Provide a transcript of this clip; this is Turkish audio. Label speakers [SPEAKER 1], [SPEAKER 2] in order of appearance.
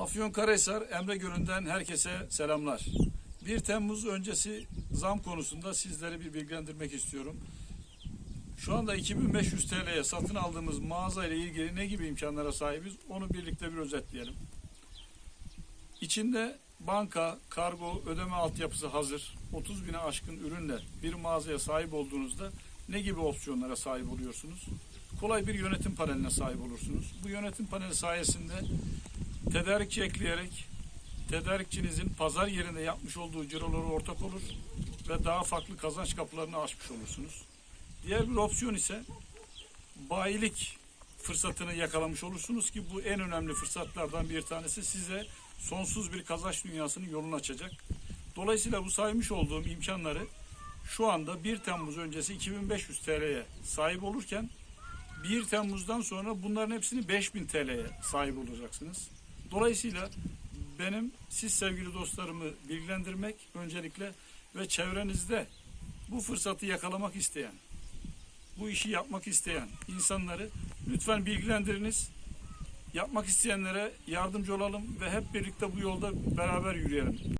[SPEAKER 1] Afyonkarahisar Emre Gölü'nden herkese selamlar. 1 Temmuz öncesi zam konusunda sizleri bir bilgilendirmek istiyorum. Şu anda 2500 TL'ye satın aldığımız mağaza ile ilgili ne gibi imkanlara sahibiz onu birlikte bir özetleyelim. İçinde banka, kargo, ödeme altyapısı hazır. 30 bine aşkın ürünle bir mağazaya sahip olduğunuzda ne gibi opsiyonlara sahip oluyorsunuz? Kolay bir yönetim paneline sahip olursunuz. Bu yönetim paneli sayesinde tedarikçi ekleyerek tedarikçinizin pazar yerinde yapmış olduğu ciroları ortak olur ve daha farklı kazanç kapılarını açmış olursunuz. Diğer bir opsiyon ise bayilik fırsatını yakalamış olursunuz ki bu en önemli fırsatlardan bir tanesi size sonsuz bir kazanç dünyasının yolunu açacak. Dolayısıyla bu saymış olduğum imkanları şu anda 1 Temmuz öncesi 2500 TL'ye sahip olurken 1 Temmuz'dan sonra bunların hepsini 5000 TL'ye sahip olacaksınız. Dolayısıyla benim siz sevgili dostlarımı bilgilendirmek öncelikle ve çevrenizde bu fırsatı yakalamak isteyen, bu işi yapmak isteyen insanları lütfen bilgilendiriniz. Yapmak isteyenlere yardımcı olalım ve hep birlikte bu yolda beraber yürüyelim.